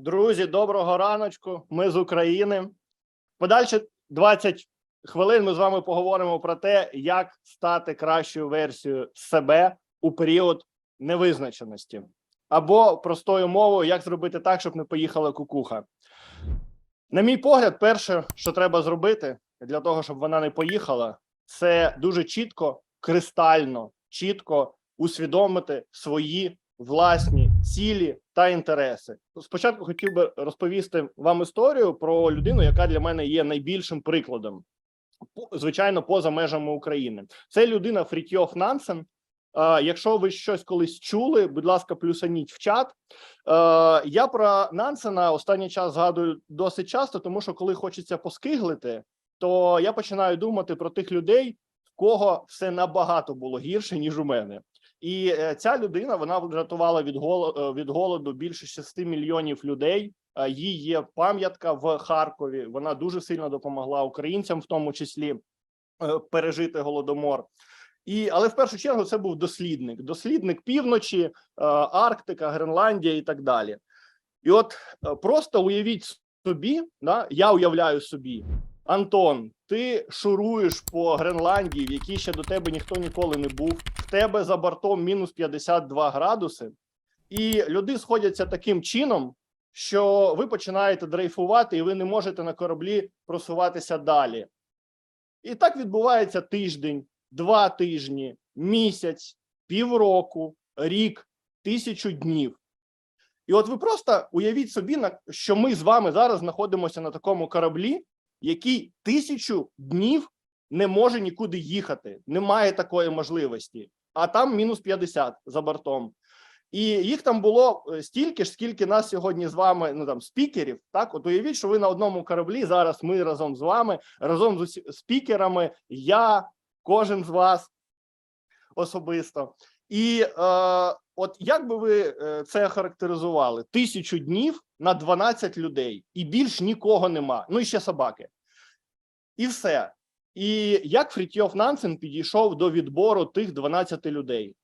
Друзі, доброго раночку. Ми з України. Подальше 20 хвилин ми з вами поговоримо про те, як стати кращою версією себе у період невизначеності, або простою мовою, як зробити так, щоб не поїхала кукуха. На мій погляд, перше, що треба зробити для того, щоб вона не поїхала, це дуже чітко, кристально, чітко усвідомити свої власні цілі та інтереси. Спочатку хотів би розповісти вам історію про людину, яка для мене є найбільшим прикладом, звичайно, поза межами України. Це людина Фрітьоф Нансен. Якщо ви щось колись чули, будь ласка, плюсаніть в чат. Я про Нансена останній час згадую досить часто, тому що коли хочеться поскиглити, то я починаю думати про тих людей, в кого все набагато було гірше ніж у мене. І е, ця людина вона врятувала від голоду від голоду більше 6 мільйонів людей. Е, Їй є пам'ятка в Харкові. Вона дуже сильно допомогла українцям, в тому числі е, пережити голодомор. І але в першу чергу це був дослідник, дослідник півночі, е, Арктика, Гренландія і так далі. І от е, просто уявіть собі, да, я уявляю собі, Антон, ти шуруєш по Гренландії, в якій ще до тебе ніхто ніколи не був. Тебе за бортом мінус 52 градуси, і люди сходяться таким чином, що ви починаєте дрейфувати, і ви не можете на кораблі просуватися далі. І так відбувається тиждень, два тижні, місяць, півроку, рік, тисячу днів. І от ви просто уявіть собі, що ми з вами зараз знаходимося на такому кораблі, який тисячу днів не може нікуди їхати, немає такої можливості, а там мінус 50 за бортом. І їх там було е, стільки ж, скільки нас сьогодні з вами, ну там спікерів. Так, от уявіть, що ви на одному кораблі. Зараз ми разом з вами, разом з спікерами, я, кожен з вас особисто. І е, от як би ви е, це характеризували? Тисячу днів на 12 людей, і більш нікого нема. Ну і ще собаки. І все. І як Фрітьоф Нансен підійшов до відбору тих 12 людей?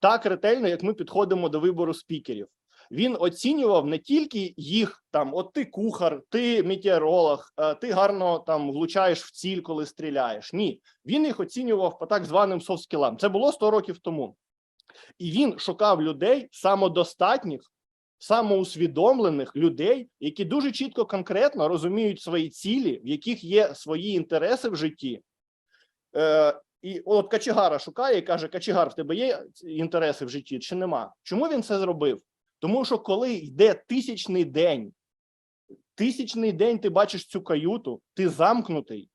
Так ретельно, як ми підходимо до вибору спікерів. Він оцінював не тільки їх там, от ти кухар, ти метеоролог, е, ти гарно там влучаєш в ціль, коли стріляєш. Ні, він їх оцінював по так званим софт-скілам. Це було 100 років тому. І він шукав людей самодостатніх, самоусвідомлених людей, які дуже чітко, конкретно розуміють свої цілі, в яких є свої інтереси в житті. Е, і от Качегара шукає і каже: Качегар, в тебе є інтереси в житті чи нема? Чому він це зробив? Тому що коли йде тисячний день, тисячний день ти бачиш цю каюту, ти замкнутий.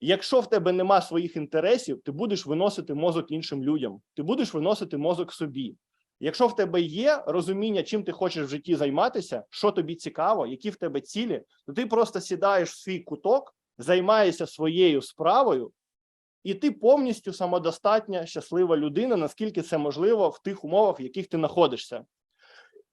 Якщо в тебе нема своїх інтересів, ти будеш виносити мозок іншим людям, ти будеш виносити мозок собі. Якщо в тебе є розуміння, чим ти хочеш в житті займатися, що тобі цікаво, які в тебе цілі, то ти просто сідаєш в свій куток, займаєшся своєю справою, і ти повністю самодостатня, щаслива людина, наскільки це можливо в тих умовах, в яких ти знаходишся.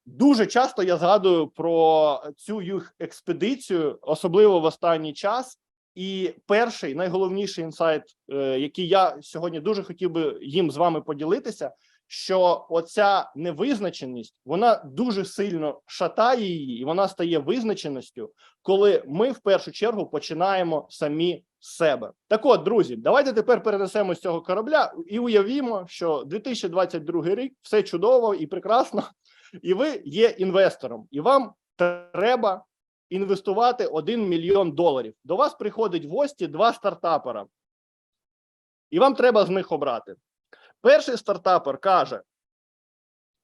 Дуже часто я згадую про цю їх експедицію, особливо в останній час. І перший найголовніший інсайт, е, який я сьогодні дуже хотів би їм з вами поділитися, що оця невизначеність вона дуже сильно шатає її, і вона стає визначеністю, коли ми в першу чергу починаємо самі з себе. Так от, друзі, давайте тепер перенесемо з цього корабля і уявімо, що 2022 рік все чудово і прекрасно, і ви є інвестором, і вам треба інвестувати 1 мільйон доларів. До вас приходить в гості два стартапера, і вам треба з них обрати. Перший стартапер каже: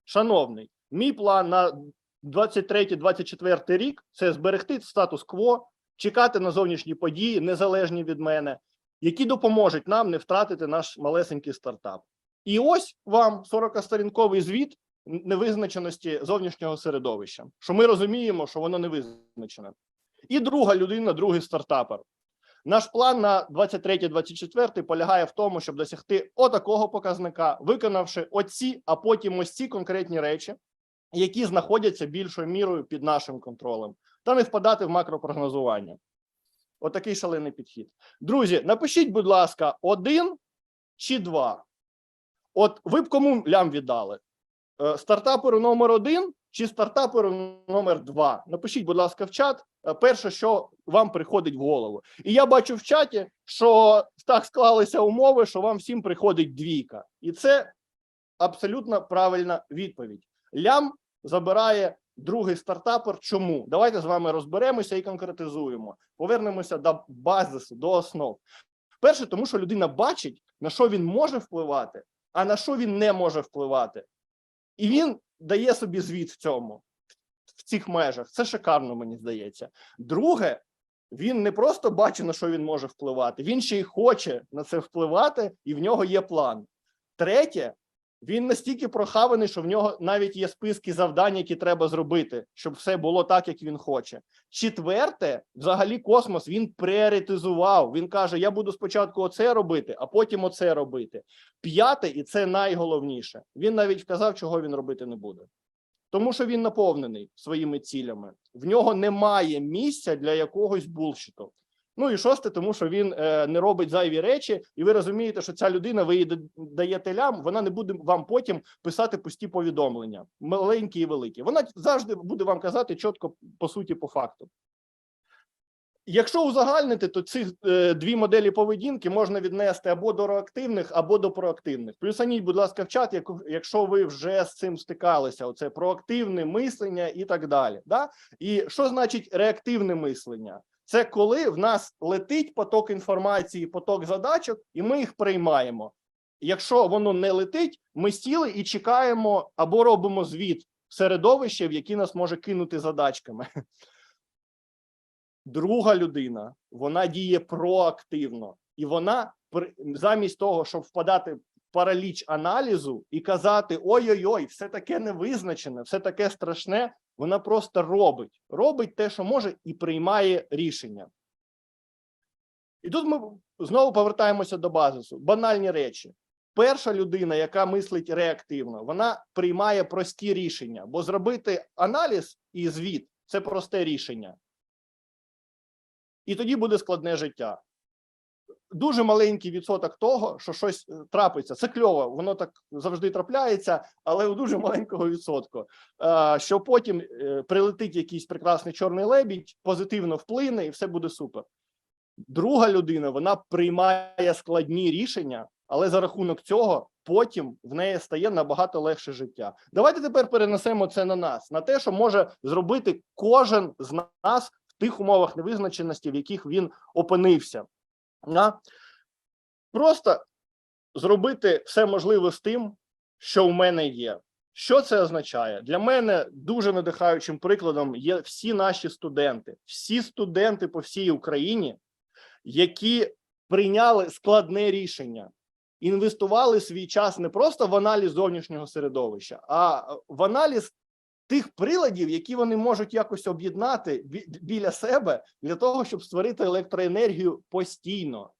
Шановний, мій план на 23-24 рік це зберегти статус-кво, чекати на зовнішні події, незалежні від мене, які допоможуть нам не втратити наш малесенький стартап. І ось вам 40-сторінковий звіт невизначеності зовнішнього середовища, що ми розуміємо, що воно не визначене. І друга людина, другий стартапер. Наш план на 23-24 полягає в тому, щоб досягти отакого показника, виконавши оці, а потім ось ці конкретні речі, які знаходяться більшою мірою під нашим контролем, та не впадати в макропрогнозування. Отакий шалений підхід. Друзі, напишіть, будь ласка, один чи два. От ви б кому лям віддали? Е, Стартаперу номер один чи стартапер номер два? Напишіть, будь ласка, в чат. е, Перше, що вам приходить в голову. І я бачу в чаті, що так склалися умови, що вам всім приходить двійка. І це абсолютно правильна відповідь. Лям забирає другий стартапер. Чому? Давайте з вами розберемося і конкретизуємо. Повернемося до базису, до основ. Перше, тому що людина бачить, на що він може впливати, а на що він не може впливати. І він дає собі звіт в цьому, в цих межах. Це шикарно, мені здається. Друге, він не просто бачить, на що він може впливати, він ще й хоче на це впливати, і в нього є план. Третє, він настільки прохаваний, що в нього навіть є списки завдань, які треба зробити, щоб все було так, як він хоче. Четверте, взагалі, космос він пріоритизував. Він каже: Я буду спочатку оце робити, а потім оце робити. П'яте, і це найголовніше. Він навіть вказав, чого він робити не буде. Тому що він наповнений своїми цілями. В нього немає місця для якогось булшиту. Ну і шосте, тому що він е, не робить зайві речі, і ви розумієте, що ця людина, ви да- даєте лям, вона не буде вам потім писати пусті повідомлення, маленькі і великі. Вона завжди буде вам казати чітко по суті, по факту. Якщо узагальнити, то ці е, дві моделі поведінки можна віднести або до реактивних, або до проактивних. Плюсаніть, будь ласка, в чат, якщо ви вже з цим стикалися, оце проактивне мислення і так далі. Да? І що значить реактивне мислення? Це коли в нас летить поток інформації, поток задачок, і ми їх приймаємо. Якщо воно не летить, ми сіли і чекаємо або робимо звіт середовище, в яке нас може кинути задачками. Друга людина вона діє проактивно, і вона замість того, щоб впадати параліч аналізу і казати: ой-ой-ой, все таке невизначене, все таке страшне. Вона просто робить, робить те, що може, і приймає рішення. І тут ми знову повертаємося до базису. Банальні речі. Перша людина, яка мислить реактивно, вона приймає прості рішення, бо зробити аналіз і звіт це просте рішення. І тоді буде складне життя. Дуже маленький відсоток того, що щось е, трапиться. Це кльово, воно так завжди трапляється, але у дуже маленького відсотку. Е, Що потім е, прилетить якийсь прекрасний чорний лебідь, позитивно вплине, і все буде супер. Друга людина вона приймає складні рішення, але за рахунок цього потім в неї стає набагато легше життя. Давайте тепер перенесемо це на нас, на те, що може зробити кожен з нас в тих умовах невизначеності, в яких він опинився. Да? Просто зробити все можливе з тим, що в мене є. Що це означає? Для мене дуже надихаючим прикладом є всі наші студенти, всі студенти по всій Україні, які прийняли складне рішення, інвестували свій час не просто в аналіз зовнішнього середовища, а в аналіз тих приладів, які вони можуть якось об'єднати біля себе для того, щоб створити електроенергію постійно.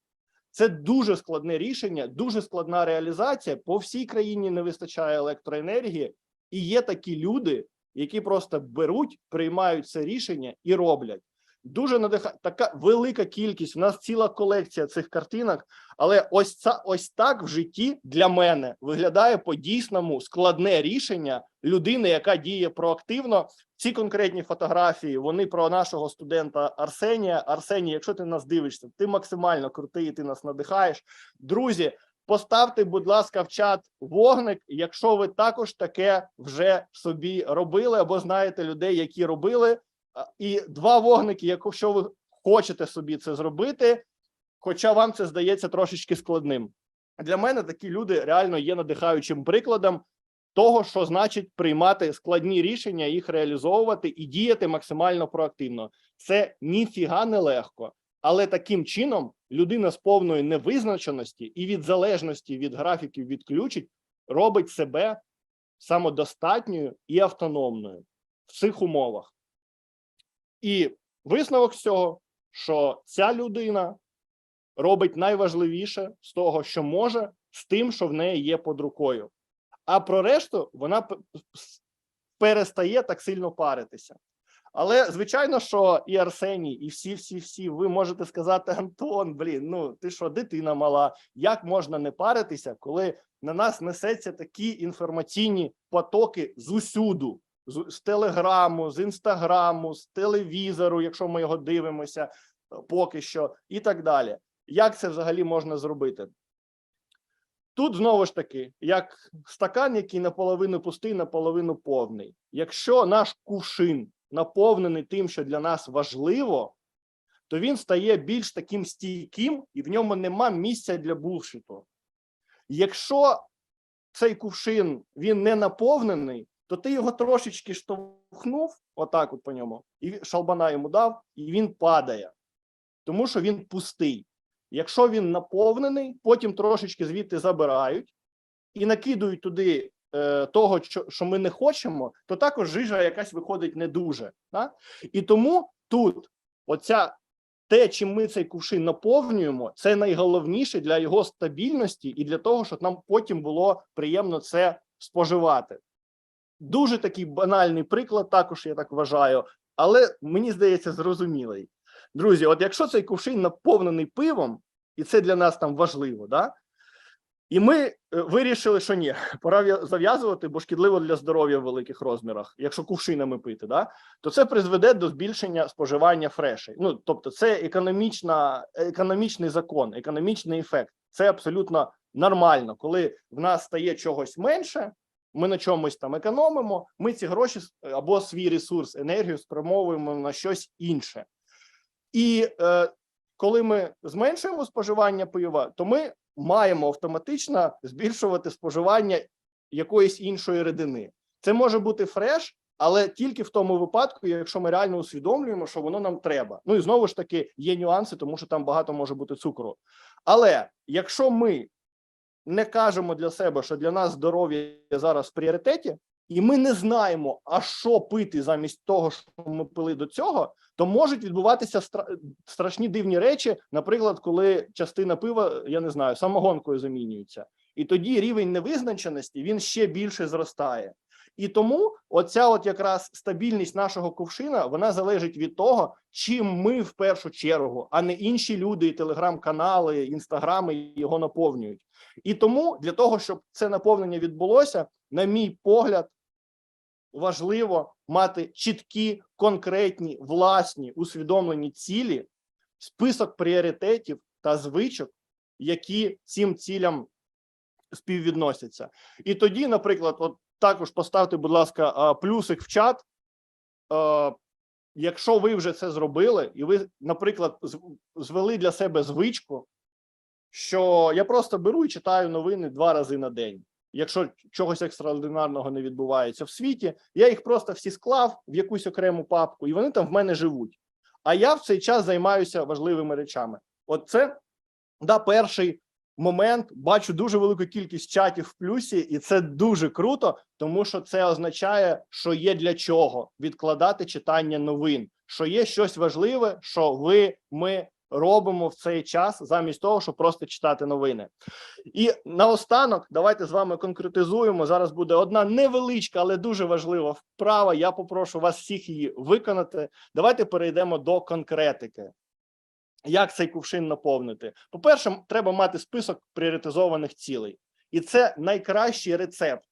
Це дуже складне рішення, дуже складна реалізація. По всій країні не вистачає електроенергії, і є такі люди, які просто беруть, приймають це рішення і роблять. Дуже надиха... така велика кількість. У нас ціла колекція цих картинок, але ось ця ось так в житті для мене виглядає по-дійсному складне рішення людини, яка діє проактивно. Ці конкретні фотографії вони про нашого студента Арсенія. Арсеній, якщо ти нас дивишся, ти максимально крутий, ти нас надихаєш. Друзі, поставте, будь ласка, в чат вогник, якщо ви також таке вже собі робили, або знаєте людей, які робили. І два вогники, якщо ви хочете собі це зробити, хоча вам це здається трошечки складним. Для мене такі люди реально є надихаючим прикладом того, що значить приймати складні рішення, їх реалізовувати і діяти максимально проактивно. Це ніфіга не легко, але таким чином людина з повної невизначеності і від залежності від графіків відключень робить себе самодостатньою і автономною в цих умовах. І висновок з цього, що ця людина робить найважливіше з того, що може, з тим, що в неї є під рукою. А про решту вона перестає так сильно паритися. Але звичайно, що і Арсеній, і всі, всі, всі, ви можете сказати: Антон, блін, ну ти що, дитина мала? Як можна не паритися, коли на нас несеться такі інформаційні потоки з усюду, з, з телеграму, з інстаграму, з телевізору, якщо ми його дивимося е, поки що, і так далі. Як це взагалі можна зробити? Тут знову ж таки, як стакан, який наполовину пустий, наполовину повний. Якщо наш кувшин наповнений тим, що для нас важливо, то він стає більш таким стійким, і в ньому нема місця для булшиту. Якщо цей кувшин він не наповнений, то ти його трошечки штовхнув, отак, от по ньому, і шалбана йому дав, і він падає, тому що він пустий. Якщо він наповнений, потім трошечки звідти забирають і накидують туди е, того, що, що ми не хочемо, то також жижа якась виходить не дуже. Да? І тому тут оця те, чим ми цей кувшин наповнюємо, це найголовніше для його стабільності і для того, щоб нам потім було приємно це споживати. Дуже такий банальний приклад, також я так вважаю, але мені здається, зрозумілий. Друзі, от якщо цей кувшин наповнений пивом, і це для нас там важливо, да? І ми е, вирішили, що ні, пора зав'язувати, бо шкідливо для здоров'я в великих розмірах, якщо кувшинами пити, да? то це призведе до збільшення споживання фрешей. Ну тобто, це економічна, економічний закон, економічний ефект. Це абсолютно нормально. Коли в нас стає чогось менше, ми на чомусь там економимо. Ми ці гроші або свій ресурс, енергію спрямовуємо на щось інше. І е, коли ми зменшуємо споживання пива, то ми маємо автоматично збільшувати споживання якоїсь іншої рідини. Це може бути фреш, але тільки в тому випадку, якщо ми реально усвідомлюємо, що воно нам треба. Ну і знову ж таки є нюанси, тому що там багато може бути цукру. Але якщо ми не кажемо для себе, що для нас здоров'я зараз в пріоритеті, і ми не знаємо, а що пити замість того, що ми пили до цього, то можуть відбуватися стра- страшні дивні речі. Наприклад, коли частина пива, я не знаю, самогонкою замінюється, і тоді рівень невизначеності він ще більше зростає. І тому оця от якраз стабільність нашого кувшина вона залежить від того, чим ми в першу чергу, а не інші люди, телеграм-канали, інстаграми його наповнюють. І тому для того, щоб це наповнення відбулося, на мій погляд, важливо мати чіткі, конкретні, власні усвідомлені цілі, список пріоритетів та звичок, які цим цілям співвідносяться. І тоді, наприклад, от також поставте, будь ласка, плюсик в чат. Якщо ви вже це зробили, і ви, наприклад, звели для себе звичку, що я просто беру і читаю новини два рази на день. Якщо чогось екстраординарного не відбувається в світі, я їх просто всі склав в якусь окрему папку, і вони там в мене живуть. А я в цей час займаюся важливими речами. От це да, перший момент. Бачу дуже велику кількість чатів в плюсі, і це дуже круто, тому що це означає, що є для чого відкладати читання новин, що є щось важливе, що ви ми робимо в цей час, замість того, щоб просто читати новини. І наостанок, давайте з вами конкретизуємо. Зараз буде одна невеличка, але дуже важлива вправа. Я попрошу вас всіх її виконати. Давайте перейдемо до конкретики. Як цей кувшин наповнити? По-перше, треба мати список пріоритизованих цілей, і це найкращий рецепт.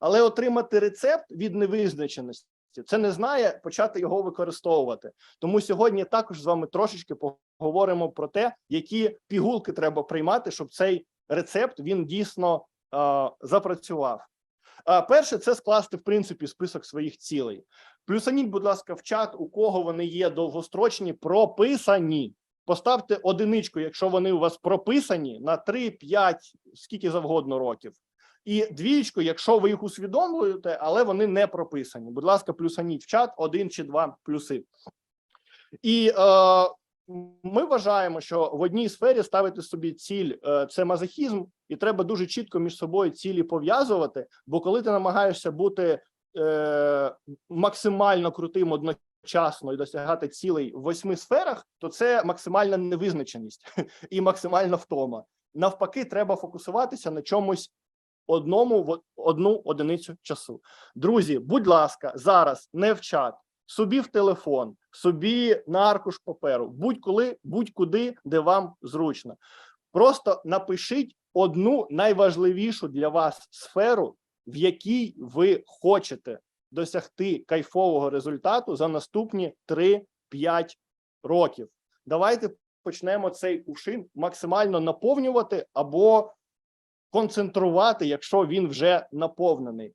Але отримати рецепт від невизначеності це не знає почати його використовувати. Тому сьогодні також з вами трошечки поговоримо про те, які пігулки треба приймати, щоб цей рецепт він дійсно е, запрацював. А перше, це скласти в принципі список своїх цілей. Плюсаніть, будь ласка, в чат, у кого вони є довгострочні, прописані. Поставте одиничку, якщо вони у вас прописані на 3, 5, скільки завгодно років. І двічку, якщо ви їх усвідомлюєте, але вони не прописані. Будь ласка, плюсаніть в чат один чи два плюси. І е, ми вважаємо, що в одній сфері ставити собі ціль е, це мазохізм, і треба дуже чітко між собою цілі пов'язувати. Бо коли ти намагаєшся бути е, максимально крутим одночасно і досягати цілей в восьми сферах, то це максимальна невизначеність і максимальна втома. Навпаки, треба фокусуватися на чомусь одному в одну одиницю часу. Друзі, будь ласка, зараз не в чат, собі в телефон, собі на аркуш паперу, будь-коли, будь-куди, де вам зручно. Просто напишіть одну найважливішу для вас сферу, в якій ви хочете досягти кайфового результату за наступні 3-5 років. Давайте почнемо цей кувшин максимально наповнювати або концентрувати, якщо він вже наповнений.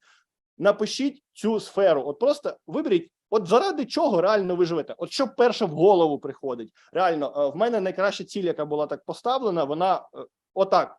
Напишіть цю сферу. От просто виберіть, от заради чого реально ви живете. От що перше в голову приходить. Реально, е, в мене найкраща ціль, яка була так поставлена, вона е, отак.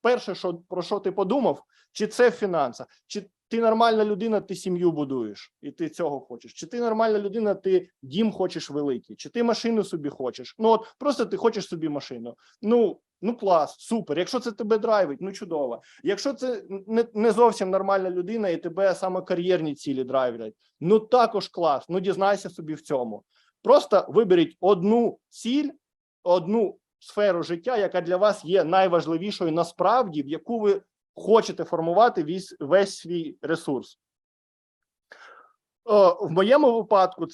Перше, що про що ти подумав, чи це в фінансах, чи ти нормальна людина, ти сім'ю будуєш, і ти цього хочеш. Чи ти нормальна людина, ти дім хочеш великий, чи ти машину собі хочеш. Ну от просто ти хочеш собі машину. Ну ну клас, супер. Якщо це тебе драйвить, ну чудово. Якщо це не, не зовсім нормальна людина, і тебе саме кар'єрні цілі драйвлять, ну також клас. Ну дізнайся собі в цьому. Просто виберіть одну ціль, одну сферу життя, яка для вас є найважливішою насправді, в яку ви хочете формувати весь, весь свій ресурс. О, в моєму випадку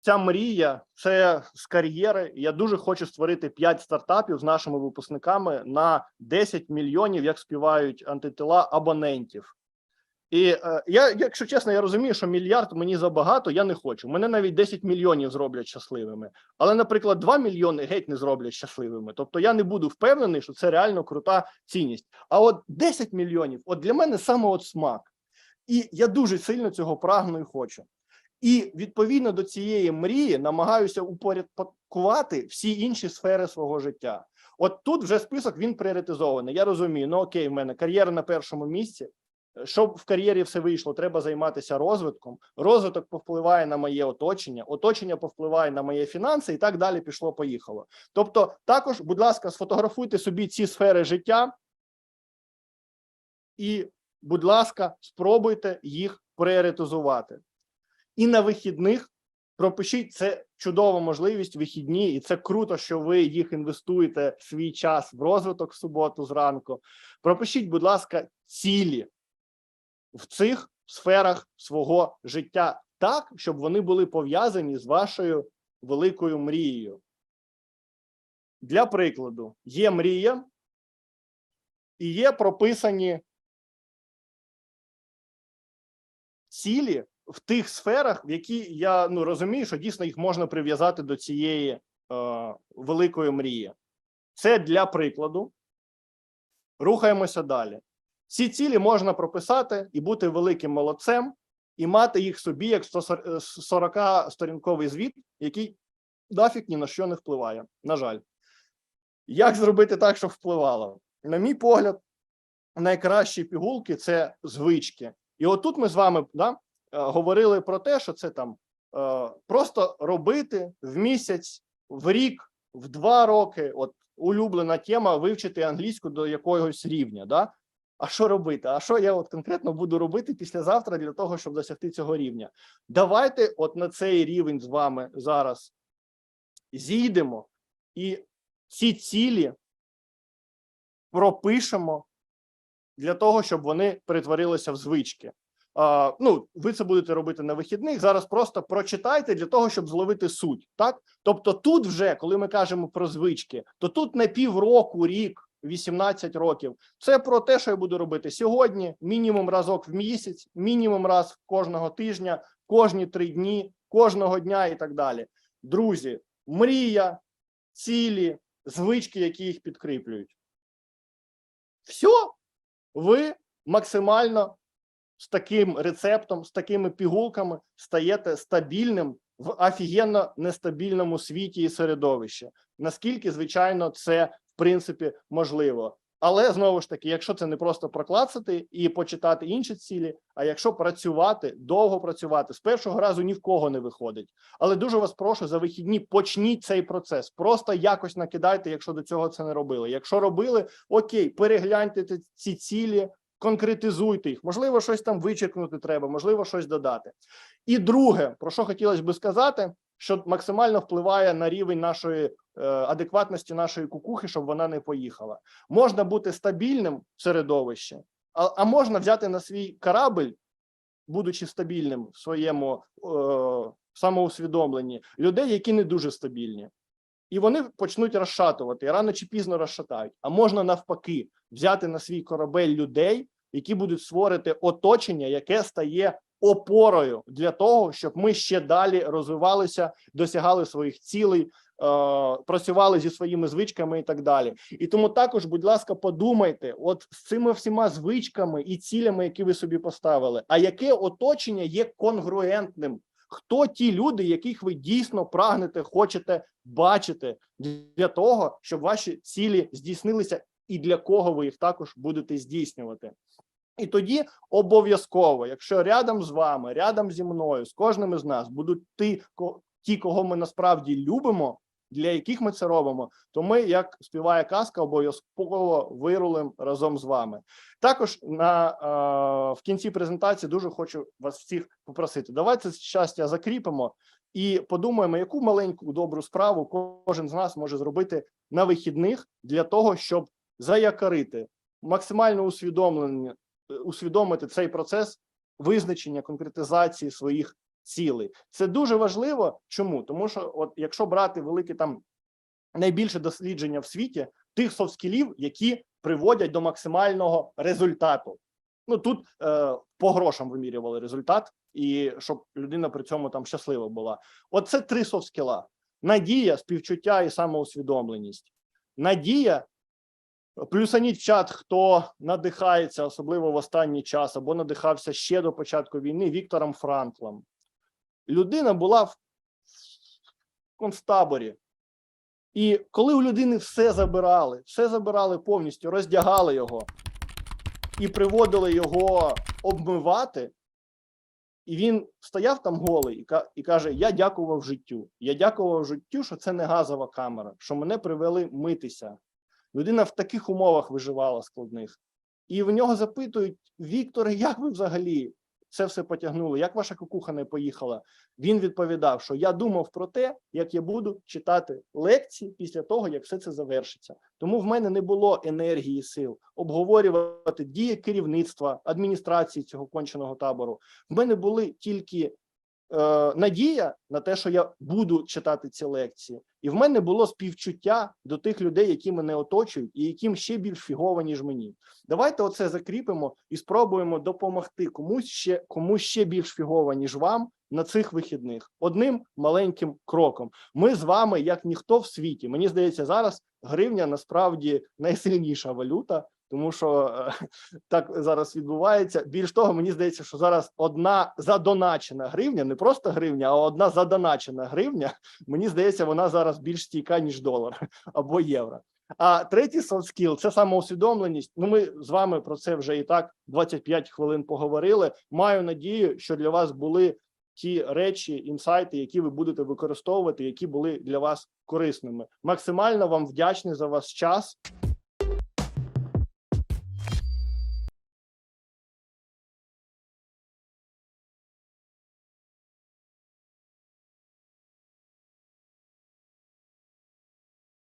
ця мрія це з кар'єри. Я дуже хочу створити 5 стартапів з нашими випускниками на 10 мільйонів, як співають антитила абонентів. І е, я, якщо чесно, я розумію, що мільярд мені забагато, я не хочу. Мене навіть 10 мільйонів зроблять щасливими. Але, наприклад, 2 мільйони геть не зроблять щасливими. Тобто я не буду впевнений, що це реально крута цінність. А от 10 мільйонів, от для мене саме от смак. І я дуже сильно цього прагну і хочу. І відповідно до цієї мрії намагаюся упорядкувати всі інші сфери свого життя. От тут вже список він пріоритизований. Я розумію, ну окей, в мене кар'єра на першому місці. Щоб в кар'єрі все вийшло, треба займатися розвитком. Розвиток повпливає на моє оточення, оточення повпливає на мої фінанси, і так далі пішло. Поїхало. Тобто, також, будь ласка, сфотографуйте собі ці сфери життя, і, будь ласка, спробуйте їх пріоритизувати. І на вихідних пропишіть це чудова можливість вихідні, і це круто, що ви їх інвестуєте свій час в розвиток в суботу зранку. Пропишіть, будь ласка, цілі в цих сферах свого життя так, щоб вони були пов'язані з вашою великою мрією. Для прикладу, є мрія, і є прописані цілі в тих сферах, в які я ну розумію, що дійсно їх можна прив'язати до цієї е, великої мрії. Це для прикладу. Рухаємося далі. Ці цілі можна прописати і бути великим молодцем, і мати їх собі як 140 сторінковий звіт, який нафіг ні на що не впливає. На жаль, як зробити так, щоб впливало? На мій погляд, найкращі пігулки це звички. І отут ми з вами да, е, говорили про те, що це там е, просто робити в місяць, в рік, в два роки. От улюблена тема вивчити англійську до якогось рівня. Да? А що робити? А що я от конкретно буду робити післязавтра для того, щоб досягти цього рівня? Давайте, от на цей рівень з вами зараз зійдемо і ці цілі пропишемо для того, щоб вони перетворилися в звички. А, ну, ви це будете робити на вихідних. Зараз просто прочитайте для того, щоб зловити суть. Так, тобто, тут вже коли ми кажемо про звички, то тут не півроку, рік. 18 років. Це про те, що я буду робити сьогодні. Мінімум разок в місяць, мінімум раз кожного тижня, кожні три дні, кожного дня і так далі. Друзі, мрія, цілі, звички, які їх підкріплюють. Все, ви максимально з таким рецептом, з такими пігулками стаєте стабільним в офігенно нестабільному світі і середовищі. Наскільки, звичайно, це принципі можливо. Але знову ж таки, якщо це не просто проклацати і почитати інші цілі, а якщо працювати, довго працювати, з першого разу ні в кого не виходить. Але дуже вас прошу за вихідні почніть цей процес. Просто якось накидайте, якщо до цього це не робили. Якщо робили, окей, перегляньте ці цілі, конкретизуйте їх. Можливо, щось там вичеркнути треба, можливо, щось додати. І друге, про що хотілося би сказати, що максимально впливає на рівень нашої е, адекватності нашої кукухи, щоб вона не поїхала. Можна бути стабільним в середовищі, а, а можна взяти на свій корабль, будучи стабільним в своєму е, самоусвідомленні, людей, які не дуже стабільні. І вони почнуть розшатувати, рано чи пізно розшатають. А можна навпаки взяти на свій корабель людей, які будуть створити оточення, яке стає опорою для того, щоб ми ще далі розвивалися, досягали своїх цілей, е, працювали зі своїми звичками і так далі. І тому також, будь ласка, подумайте, от з цими всіма звичками і цілями, які ви собі поставили, а яке оточення є конгруентним? Хто ті люди, яких ви дійсно прагнете, хочете бачити для того, щоб ваші цілі здійснилися, і для кого ви їх також будете здійснювати? І тоді обов'язково, якщо рядом з вами, рядом зі мною, з кожним із нас будуть ті, ті, кого ми насправді любимо, для яких ми це робимо, то ми, як співає казка, обов'язково вирулим разом з вами. Також на е, в кінці презентації дуже хочу вас всіх попросити. Давайте це щастя закріпимо і подумаємо, яку маленьку добру справу кожен з нас може зробити на вихідних для того, щоб заякорити максимально усвідомлення, усвідомити цей процес визначення конкретизації своїх цілей. Це дуже важливо. Чому? Тому що, от якщо брати велике там найбільше дослідження в світі тих софт-скілів, які приводять до максимального результату. Ну тут е, по грошам вимірювали результат, і щоб людина при цьому там щаслива була. Оце три софт-скіла: надія, співчуття і самоусвідомленість. Надія. Плюсаніть в чат, хто надихається, особливо в останній час, або надихався ще до початку війни Віктором Франклом. Людина була в концтаборі. І коли у людини все забирали, все забирали повністю, роздягали його і приводили його обмивати, і він стояв там голий і, каже: Я дякував життю. Я дякував життю, що це не газова камера, що мене привели митися. Людина в таких умовах виживала складних. І в нього запитують: Вікторе, як ви взагалі це все потягнули? Як ваша кукуха не поїхала? Він відповідав, що я думав про те, як я буду читати лекції після того, як все це завершиться. Тому в мене не було енергії сил обговорювати дії керівництва адміністрації цього конченого табору. В мене були тільки надія на те, що я буду читати ці лекції, і в мене було співчуття до тих людей, які мене оточують, і яким ще більш фігово, ніж мені. Давайте оце закріпимо і спробуємо допомогти комусь ще комусь ще більш фігово, ніж вам на цих вихідних одним маленьким кроком. Ми з вами, як ніхто в світі. Мені здається, зараз гривня насправді найсильніша валюта, тому що е, так зараз відбувається. Більш того, мені здається, що зараз одна задоначена гривня, не просто гривня, а одна задоначена гривня. Мені здається, вона зараз більш стійка ніж долар або євро. А третій soft skill – це самоусвідомленість. Ну, ми з вами про це вже і так 25 хвилин поговорили. Маю надію, що для вас були ті речі, інсайти, які ви будете використовувати, які були для вас корисними. Максимально вам вдячний за ваш час.